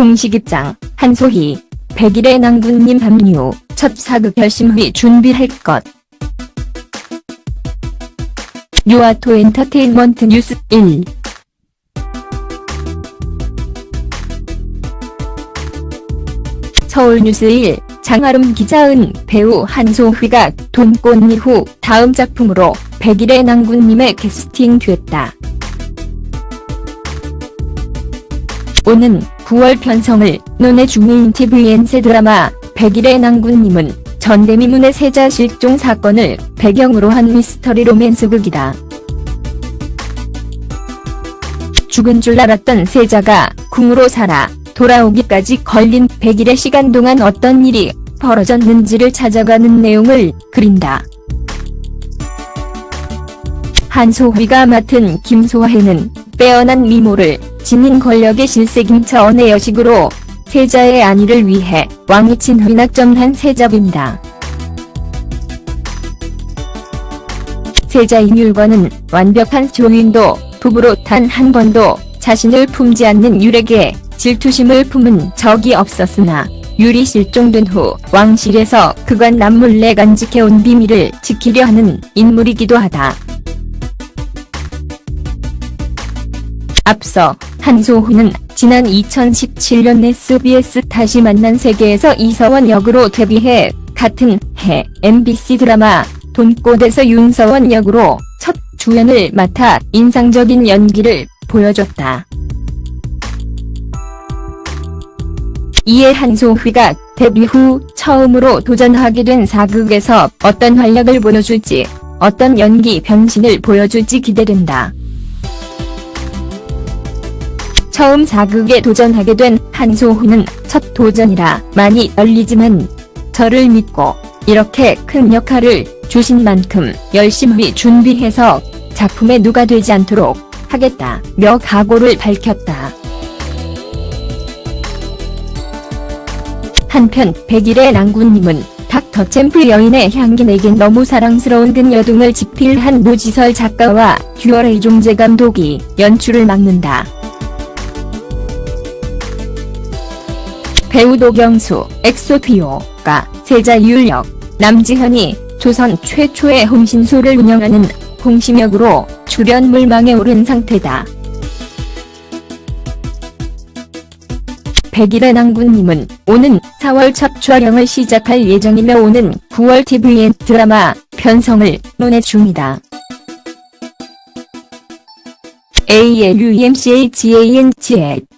공식 입장, 한소희, 백일의 낭군님 합류, 첫 사극 열심히 준비할 것. 유아토 엔터테인먼트 뉴스 1 서울뉴스 1 장아름 기자은 배우 한소희가 돈꽃 이후 다음 작품으로 백일의 낭군님에 캐스팅됐다. 오는 9월 편성을 논의 중인 TVN세 드라마 백일의 낭군님은 전대미문의 세자 실종 사건을 배경으로 한 미스터리 로맨스극이다. 죽은 줄 알았던 세자가 궁으로 살아 돌아오기까지 걸린 100일의 시간 동안 어떤 일이 벌어졌는지를 찾아가는 내용을 그린다. 한소희가 맡은 김소혜는 빼어난 미모를 지닌 권력의 실세김차 언의 여식으로 세자의 안위를 위해 왕이 친휘낙점한 세자입니다. 세자 인율과는 완벽한 조인도 부부로 단 한 번도 자신을 품지 않는 율에게 질투심을 품은 적이 없었으나 율이 실종된 후 왕실에서 그간 남몰래 간직해온 비밀을 지키려 하는 인물이기도 하다. 앞서 한소희는 지난 2017년 SBS 다시 만난 세계에서 이서원 역으로 데뷔해 같은 해 MBC 드라마 돈꽃에서 윤서원 역으로 첫 주연을 맡아 인상적인 연기를 보여줬다. 이에 한소희가 데뷔 후 처음으로 도전하게 된 사극에서 어떤 활약을 보여줄지, 어떤 연기 변신을 보여줄지 기대된다. 처음 사극에 도전하게 된 한소희는 첫 도전이라 많이 떨리지만 저를 믿고 이렇게 큰 역할을 주신 만큼 열심히 준비해서 작품에 누가 되지 않도록 하겠다며 각오를 밝혔다. 한편 백일의 낭군님은 닥터 챔프 여인의 향기 내겐 너무 사랑스러운 등을 집필한 노지설 작가와 듀얼의 이종재 감독이 연출을 맡는다. 배우 도경수, 엑소피오가 세자 유력, 남지현이 조선 최초의 홍신소를 운영하는 홍심역으로 출연 물망에 오른 상태다. 백일의 낭군님은 오는 4월 첫 촬영을 시작할 예정이며 오는 9월 TVN 드라마 편성을 논의 중이다. ALUMCHANGH